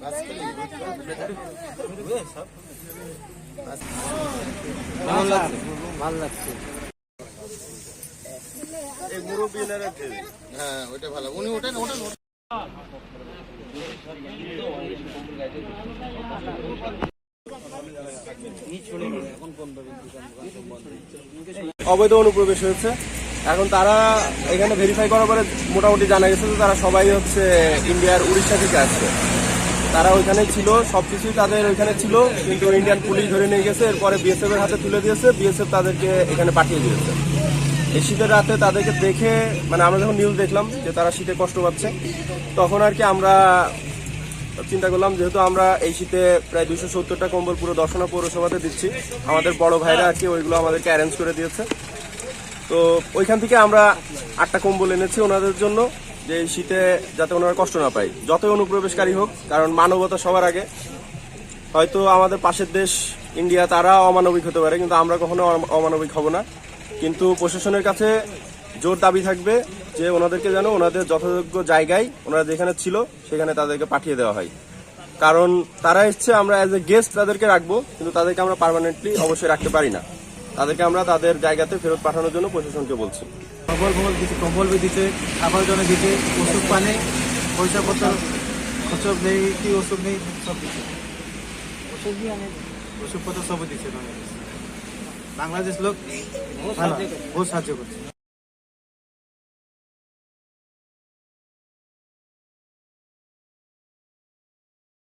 বাসতলি ভালো লাগছে এনারা হ্যাঁ ওইটা ভালো উনি। অবৈধ অনুপ্রবেশ হয়েছে এখন তারা এখানে ভেরিফাই করার পরে মোটামুটি জানা গেছে যে তারা সবাই হচ্ছে ইন্ডিয়ার উড়িষ্যা থেকে আসছে। তারা ওইখানে ছিল সব কিছুই তাদের ওইখানে ছিল, কিন্তু ইন্ডিয়ান পুলিশ ধরে নিয়ে গেছে, এরপরে বিএসএফ এর হাতে তুলে দিয়েছে বিএসএফ তাদেরকে এখানে পাঠিয়ে দিয়েছে। এই শীতের রাতে তাদেরকে দেখে মানে আমরা যখন নিউজ দেখলাম যে তারা শীতে কষ্ট পাচ্ছে, তখন আর কি আমরা চিন্তা করলাম, যেহেতু আমরা এই শীতে প্রায় দুশো সত্তরটা কম্বল পুরো দর্শনা পৌরসভাতে দিচ্ছি, আমাদের বড় ভাইরা আর কি ওইগুলো আমাদেরকে অ্যারেঞ্জ করে দিয়েছে। তো ওইখান থেকে আমরা আটটা কম্বল এনেছি ওনাদের জন্য, যে শীতে যাতে ওনারা কষ্ট না পায়। যতই অনুপ্রবেশকারী হোক, কারণ মানবতা সবার আগে। হয়তো আমাদের পাশের দেশ, ইন্ডিয়া তারা অমানবিক হতে পারে, কিন্তু আমরা কখনো অম- অমানবিক হব না। কিন্তু প্রশাসনের কাছে জোর দাবি থাকবে যে ওনাদেরকে যেন ওনাদের যথাযোগ্য জায়গায় ওনারা যেখানে ছিল, সেখানে তাদেরকে পাঠিয়ে দেওয়া হয়। কারণ তারা এসছে, আমরা অ্যাজ এ গেস্ট তাদেরকে রাখব, কিন্তু তাদেরকে আমরা পার্মানেন্টলি অবশ্যই রাখতে পারি না। তাদেরকে আমরা তাদের জায়গাতে ফেরত পাঠানোর জন্য প্রশাসনকে বলছি। কম্বল ফম্বল দিচ্ছে কম্বল বি দিচ্ছে খাবার জন্য দিচ্ছে ওষুধ পানি পয়সা পত্র ওষুধ নেই কি ওষুধ নেই সব দিচ্ছে ওষুধপত্র সব দিচ্ছে বাংলাদেশ লোক ভালো বহুত সাহায্য করছে।